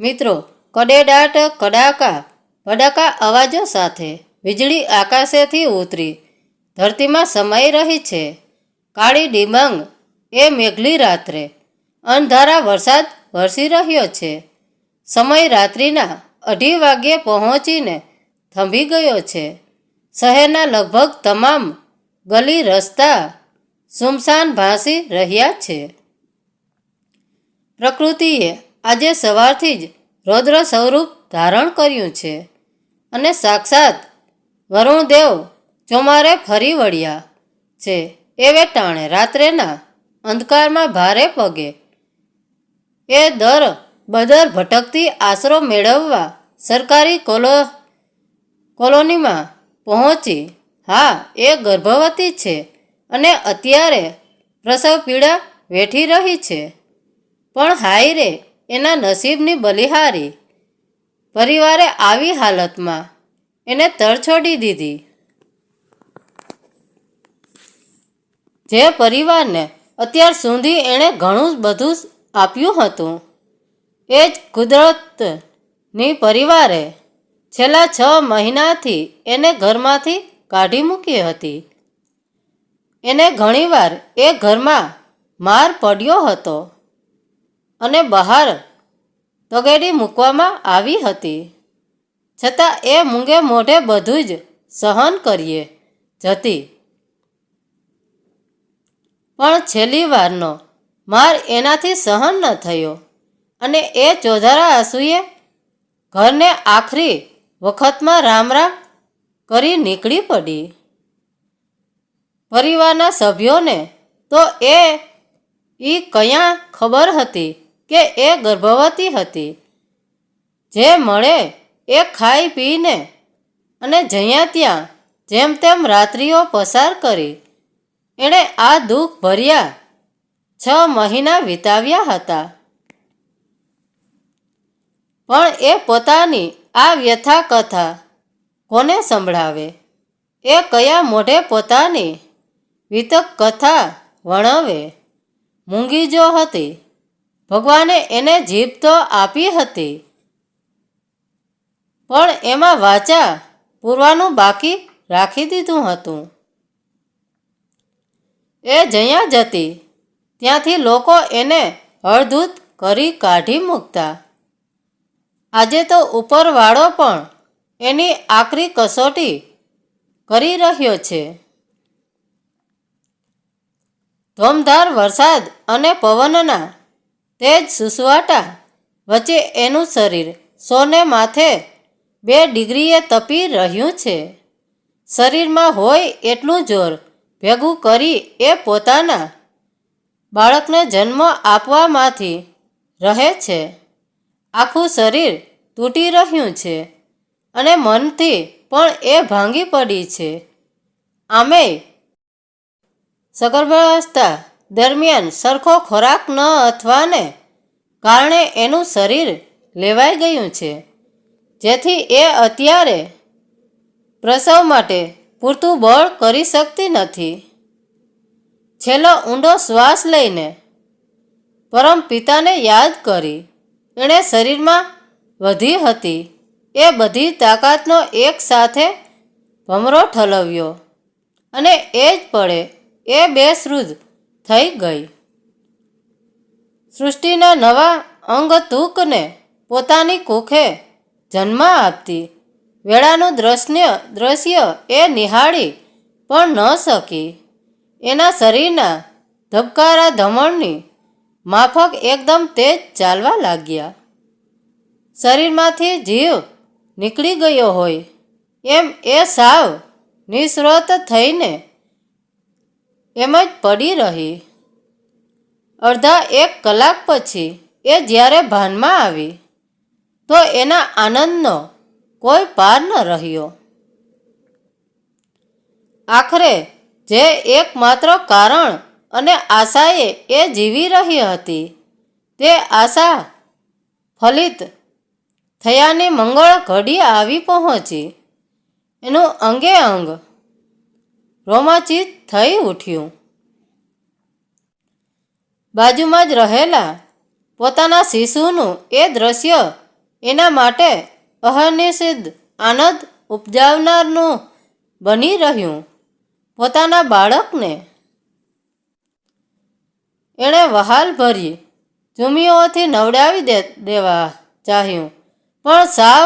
મિત્રો, કડેડાટ કડાકા, ભડાકા અવાજો સાથે વીજળી આકાશેથી ઉતરી. ધરતીમાં સમાઈ રહી છે. કાળી ડિબાંગ એ મેઘલી રાત્રે. અંધારા વરસાદ વરસી રહ્યો છે. સમય રાત્રિના અઢી વાગ્યે પહોંચીને થંભી ગયો છે. શહેરના લગભગ તમામ ગલી રસ્તા સુમસાન ભાસી રહ્યા છે. પ્રકૃતિએ આજે સવારથી જ રૌદ્ર સ્વરૂપ ધારણ કર્યું છે અને સાક્ષાત વરુણદેવ ચોમારે ફરી વળ્યા છે. એ વેટાણે રાત્રેના અંધકારમાં ભારે પગે. એ દર બદર ભટકતી આશરો મેળવવા સરકારી કોલો, કોલોનીમાં પહોંચી. હા, એ ગર્ભવતી છે અને અત્યારે પ્રસવ પીડા વેઠી રહી છે. પણ હાય રે એના નસીબની બલિહારી. પરિવારે આવી હાલતમાં એને તરછોડી દીધી. જે પરિવારને અત્યાર સુધી એણે ઘણું બધું આપ્યું હતું. એ જ કુદરતની પરિવારે છેલ્લા છ મહિનાથી એને ઘરમાંથી કાઢી મૂકી હતી. એને ઘણીવાર એ ઘરમાં માર પડ્યો હતો અને બહાર તગેડી મૂકવામાં આવી હતી. છતાં એ મૂંગે મોઢે બધું જ સહન કરીએ જતી. પણ છેલ્લી વારનો માર એનાથી સહન ન થયો અને એ ચોધારા આંસુએ ઘરને આખરી વખતમાં રામ રામ કરી નીકળી પડી. પરિવારના સભ્યોને તો એ ઈ કયા ખબર હતી કે એ ગર્ભવતી હતી. જે મળે એ ખાઈ પીને અને જ્યાં ત્યાં જેમ તેમ રાત્રિઓ પસાર કરી. એણે આ દુઃખ ભર્યા છ મહિના વિતાવ્યા હતા. પણ એ પોતાની આ વ્યથા કથા કોને સંભળાવે? એ કયા મોઢે પોતાની વિતક કથા વણાવે મૂંગી જો હતી ભગવાને એને જીભ તો આપી હતી, પણ એમાં વાચા પૂરવાનું બાકી રાખી દીધું હતું. એ જયાં જતી, ત્યાંથી લોકો એને હળધૂત કરી કાઢી મૂકતા. આજે તો ઉપરવાળો પણ એની આકરી કસોટી કરી રહ્યો છે. ધોમધાર વરસાદ અને પવનના તેજ સુસવાટા વચ્ચે એનું શરીર સોને માથે બે ડિગ્રીએ તપી રહ્યું છે. શરીરમાં હોય એટલું જોર ભેગું કરી એ પોતાના બાળકને જન્મ આપવામાંથી રહે છે. આખું શરીર તૂટી રહ્યું છે અને મનથી પણ એ ભાંગી પડી છે. આમેય સગર્ભાવસ્થા દરમિયાન સરખો ખોરાક ન અથવાને કારણે એનું શરીર લેવાઈ ગયું છે. જેથી એ અત્યારે પ્રસવ માટે પૂરતું બળ કરી શકતી નથી. છેલ્લો ઊંડો શ્વાસ લઈને પરમ પિતાને યાદ કરી એણે શરીરમાં વધી હતી. એ બધી તાકાતનો એક સાથે ભમરો ઠલવ્યો અને એ જ પડે એ બેસૃદ થઈ ગઈ. સૃષ્ટિના નવા અંગતુકને પોતાની કુખે જન્મ આપતી. વેળાનું દ્રશ્ય દ્રશ્ય એ નિહાળી પણ ન શકી. એના શરીરના ધબકારા ધમણની માફક એકદમ તેજ ચાલવા લાગ્યા. શરીરમાંથી જીવ નીકળી ગયો હોય, એમ એ સાવ નિસ્રોત થઈને એમ જ પડી રહી. અડધા એક કલાક પછી એ જ્યારે ભાનમાં આવી, તો એના આનંદનો કોઈ પાર ન રહ્યો. આખરે જે એકમાત્ર કારણ અને આશાએ એ જીવી રહી હતી, તે આશા ફલિત થયાની મંગળ ઘડી આવી પહોંચી. એનું અંગે અંગ રોમાંચિત થઈ ઉઠ્યું. બાજુમાં જ રહેલા પોતાના શિશુનું એ દ્રશ્ય એના માટે અહનિષિદ્ધ આનંદ ઉપજાવનારનું બની રહ્યું પોતાના બાળકને. એણે વહાલ ભરી ચૂમીઓથી નવડાવી દે, દેવા ચાહ્યું, પણ સાવ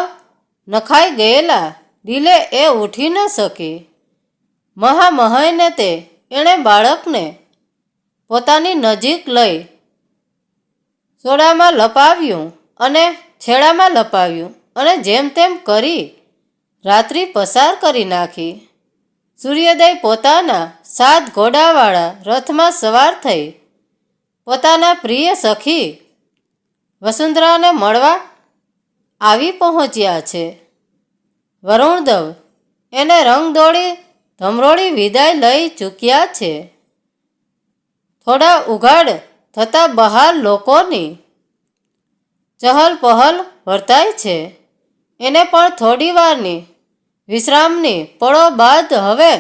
નખાઈ ગયેલા ઢીલે એ ઉઠી ન શકી. મહામહાઈને તે, એણે બાળકને પોતાની નજીક લઈ સોડામાં લપાવ્યું અને છેડામાં લપાવ્યું અને જેમ તેમ કરી રાત્રિ પસાર કરી નાખી. સૂર્યોદય પોતાના સાત ઘોડાવાળા રથમાં સવાર થઈ. પોતાના પ્રિય સખી વસુંધરાને મળવા આવી પહોંચ્યા છે. વરુણદેવ એને રંગ દોડી ધમરોળી વિદાય લઈ ચૂક્યા છે. થોડા ઉઘાડ થતાં બહાર લોકોની ચહલ પહલ વર્તાય છે. એને પણ થોડી વારની વિશ્રામની પળો બાદ હવે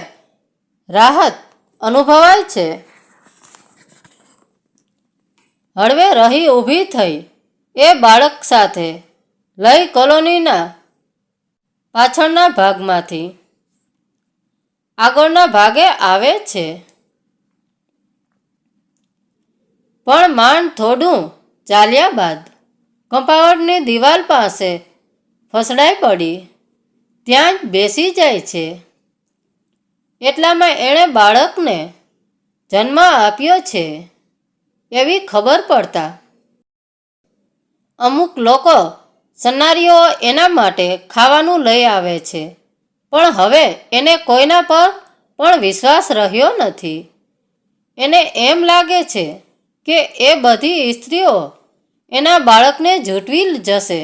રાહત અનુભવાય છે. હળવે રહી ઊભી થઈ એ બાળક સાથે લઈ કોલોનીના પાછળના ભાગમાંથી આગળના ભાગે આવે છે. પણ માંડ થોડું ચાલ્યા બાદ કમ્પાઉન્ડની દિવાલ પાસે ફસડાઈ પડી. ત્યાં જ બેસી જાય છે. એટલામાં એણે બાળકને જન્મ આપ્યો છે એવી ખબર પડતા અમુક લોકો સન્નારીઓ એના માટે ખાવાનું લઈ આવે છે. પણ હવે એને કોઈના પર પણ વિશ્વાસ રહ્યો નથી. એને એમ લાગે છે કે એ બધી સ્ત્રીઓ એના બાળકને ઝૂંટવી જશે.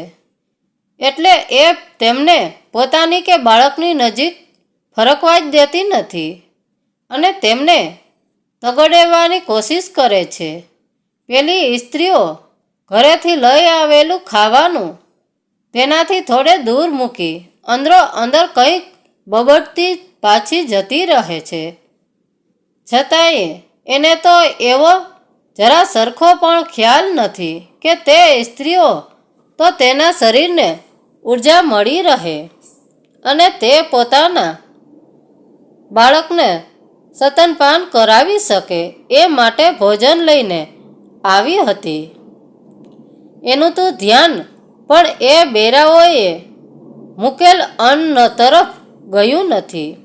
એટલે એ તેમને પોતાની કે બાળકની નજીક ફરકવા જ દેતી નથી અને તેમને તગડેવાની કોશિશ કરે છે. પેલી સ્ત્રીઓ ઘરેથી લઈ આવેલું ખાવાનું તેનાથી થોડે દૂર મૂકી અંદરો અંદર કંઈક બબડતી પાછી જતી રહે છે. છતાંય એને તો એવો જરા સરખો પણ ખ્યાલ નથી કે તે સ્ત્રીઓ તો તેના શરીરને ઊર્જા મળી રહે અને તે પોતાના બાળકને સતનપાન કરાવી શકે એ માટે ભોજન લઈને આવી હતી. એનું તો ધ્યાન પણ એ બેરાઓએ મૂકેલ અન્ન તરફ ગયું નથી.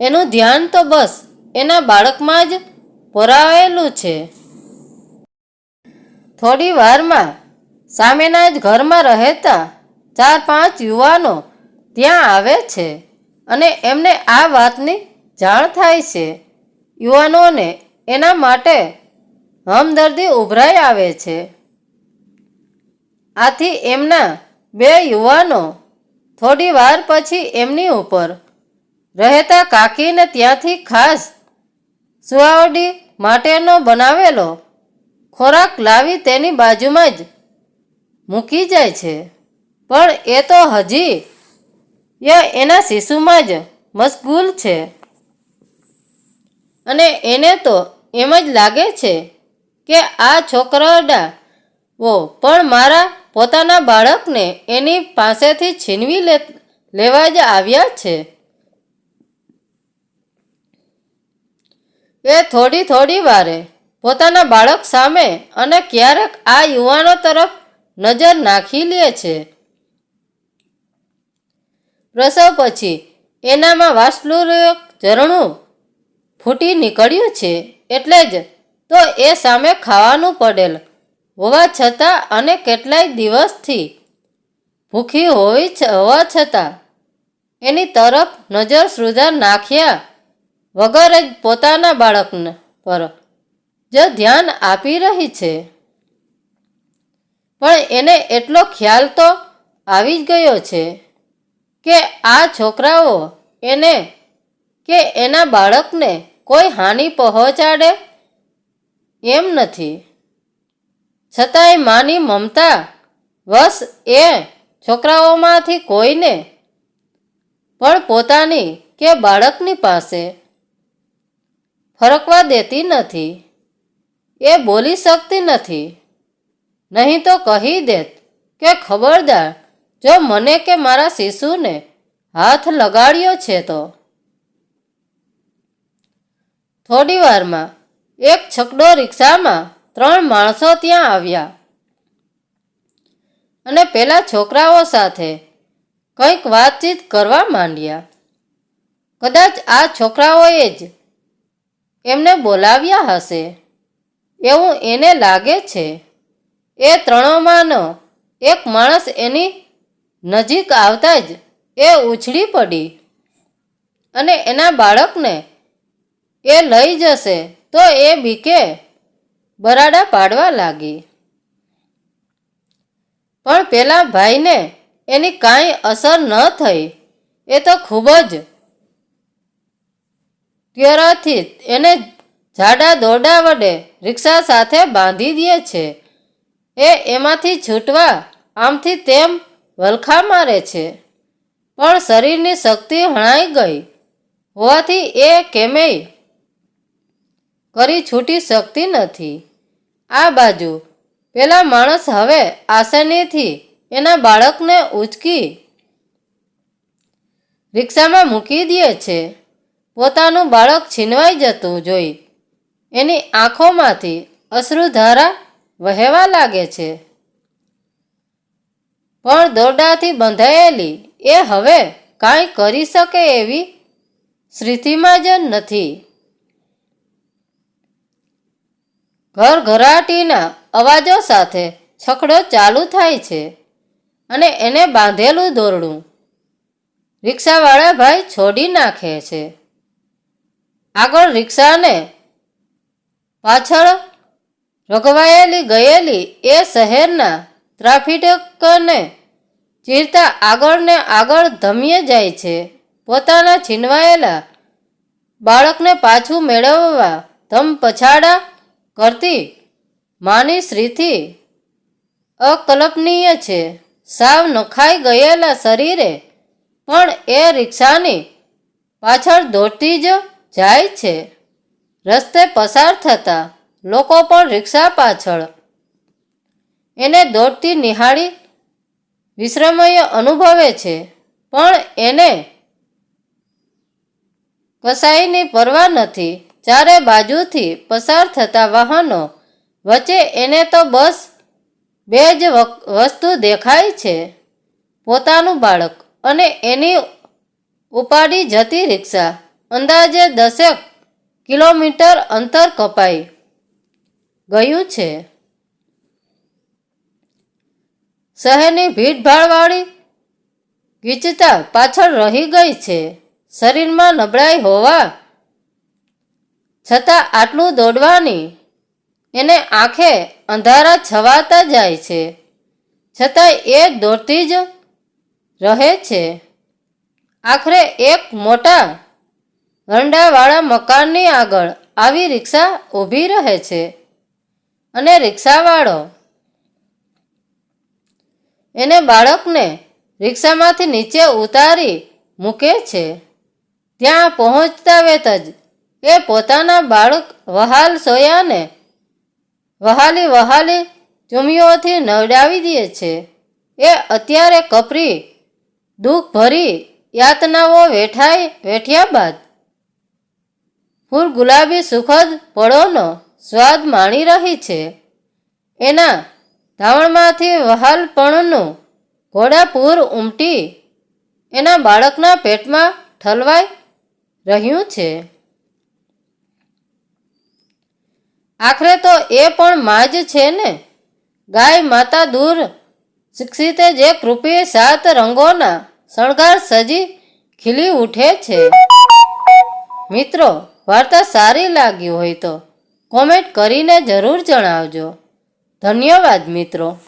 એનું ધ્યાન તો બસ એના બાળકમાં જ પોરાવેલું છે. થોડી વારમાં સામેના જ ઘરમાં રહેતા ચાર પાંચ યુવાનો ત્યાં આવે છે અને એમને આ વાતની જાણ થાય છે. યુવાનોને એના માટે હમદર્દી ઉભરાઈ આવે છે. આથી એમના બે યુવાનો થોડી વાર પછી એમની ઉપર રહેતા કાકીને ત્યાંથી ખાસ સુવાવડી માટેનો બનાવેલો ખોરાક લાવી તેની બાજુમાં જ મૂકી જાય છે. પણ એ તો હજી એ એના શિશુમાં જ મશગુલ છે. અને એને તો એમ જ લાગે છે કે આ છોકરાડાઓ પણ મારા પોતાના બાળકને એની પાસેથી છીનવી લે, લેવા જ આવ્યા છે. એ થોડી થોડી વારે પોતાના બાળક સામે અને ક્યારેક આ યુવાનો તરફ નજર નાખી લે છે. પ્રસવ પછી એનામાં વાસ્ફલુરક ઝરણું ફૂટી નીકળ્યું છે એટલે જ તો એ સામે ખાવાનું પડેલ. હોવા છતાં અને કેટલાય દિવસથી ભૂખી હોય હોવા છતાં એની તરફ નજર શ્રુધા નાખ્યા વગર જ પોતાના બાળકને પર, જ ધ્યાન આપી રહી છે. પણ એને એટલો ખ્યાલ તો આવી જ ગયો છે કે આ છોકરાઓ એને, કે એના બાળકને કોઈ હાનિ પહોંચાડે એમ નથી. છતાંય માની મમતા વશ એ છોકરાઓમાંથી કોઈને પણ પોતાની કે બાળકની પાસે ફરકવા દેતી નથી. એ બોલી શકતી નથી. નહીં તો કહી દેત કે ખબરદાર, જો મને કે મારા શિશુને હાથ લગાડ્યો છે તો? થોડી વારમાં એક છકડો રિક્ષામાં ત્રણ માણસો ત્યાં આવ્યા. અને પેલા છોકરાઓ સાથે કંઈક વાતચીત કરવા માંડ્યા. કદાચ આ છોકરાઓએ જ એમને બોલાવ્યા હશે. એવું એને લાગે છે. એ ત્રણોમાંનો એક માણસ એની નજીક આવતા જ એ ઉછળી પડી. અને એના બાળકને એ લઈ જશે તો એ બીકે. બરાડા પાડવા લાગી. પણ પેલા ભાઈને એની કાંઈ અસર ન થઈ. એ તો ખૂબ જ ત્યરાથી એને જાડા દોરડા વડે રિક્ષા સાથે બાંધી દે છે. એ એમાંથી છૂટવા આમથી તેમ વલખા મારે છે. પણ શરીરની શક્તિ હણાઈ ગઈ. હોવાથી એ કેમેય કરી છૂટી શકતી નથી. આ બાજુ, પેલા માણસ હવે આસાનીથી એના બાળકને ઉચકી રિક્ષામાં મૂકી દે છે. પોતાનું બાળક છીનવાઈ જતું જોઈ એની આંખોમાંથી અશ્રુધારા વહેવા લાગે છે. પણ દોરડાથી બંધાયેલી એ હવે કાંઈ કરી શકે એવી સ્થિતિમાં જ નથી. ઘર ઘરાટીના અવાજો સાથે છકડો ચાલુ થાય છે અને એને બાંધેલું દોરડું રિક્ષાવાળા ભાઈ છોડી નાખે છે. આગળ રિક્ષાને પાછળ રઘવાયેલી ગયેલી એ શહેરના ટ્રાફિકને ચીરતા આગળ ને આગળ ધમીએ જાય છે. પોતાના છીનવાયેલા બાળકને પાછું મેળવવા ધમ પછાડા કરતી. માની શ્રીથી અકલ્પનીય છે. સાવ નખાઈ ગયેલા શરીરે, પણ એ રિક્ષાની પાછળ દોડતી જ જાય છે. રસ્તે પસાર થતા લોકો પણ રિક્ષા પાછળ. એને દોડતી નિહાળી વિશ્રમય અનુભવે છે, પણ એને કસાઈની પરવા નથી. ચારે બાજુથી પસાર થતા વાહનો વચ્ચે એને તો બસ બે જ વસ્તુ દેખાય છે. પોતાનું બાળક અને એની ઉપાડી જતી રિક્ષા અંદાજે દસેક કિલોમીટર અંતર કપાઈ ગયું છે. શહેરની ભીડભાડવાળી ગીચતા પાછળ રહી ગઈ છે. શરીરમાં નબળાઈ હોવા છતાં આટલું દોડવાની એને આંખે અંધારા છવાતા જાય છે. છતાં એ દોડતી જ રહે છે. આખરે એક મોટા ગંડાવાળા મકાનની આગળ આવી રિક્ષા ઊભી રહે છે અને રિક્ષાવાળો એને બાળકને રિક્ષામાંથી નીચે ઉતારી મૂકે છે. ત્યાં પહોંચતા વેત જ એ પોતાના બાળક વહાલ સોયાને વહાલી વહાલી ચુમીઓથી નવડાવી દે છે. એ અત્યારે કપરી, દુઃખ ભરી યાતનાઓ વેઠાઈ વેઠ્યા બાદ ફૂલ ગુલાબી સુખદ પળોનો સ્વાદ માણી રહી છે. એના ધાવણમાંથી વહાલપણનું ઘોડાપૂર ઉમટી એના બાળકના પેટમાં ઠલવાઈ રહ્યું છે. આખરે તો એ પણ માં જ છે ને. ગાય માતા દૂર શિક્ષિતે જે કૃપી સાત રંગોના શણગાર સજી ખીલી ઉઠે છે. મિત્રો, વાર્તા સારી લાગી હોય તો કોમેન્ટ કરીને જરૂર જણાવજો. ધન્યવાદ મિત્રો.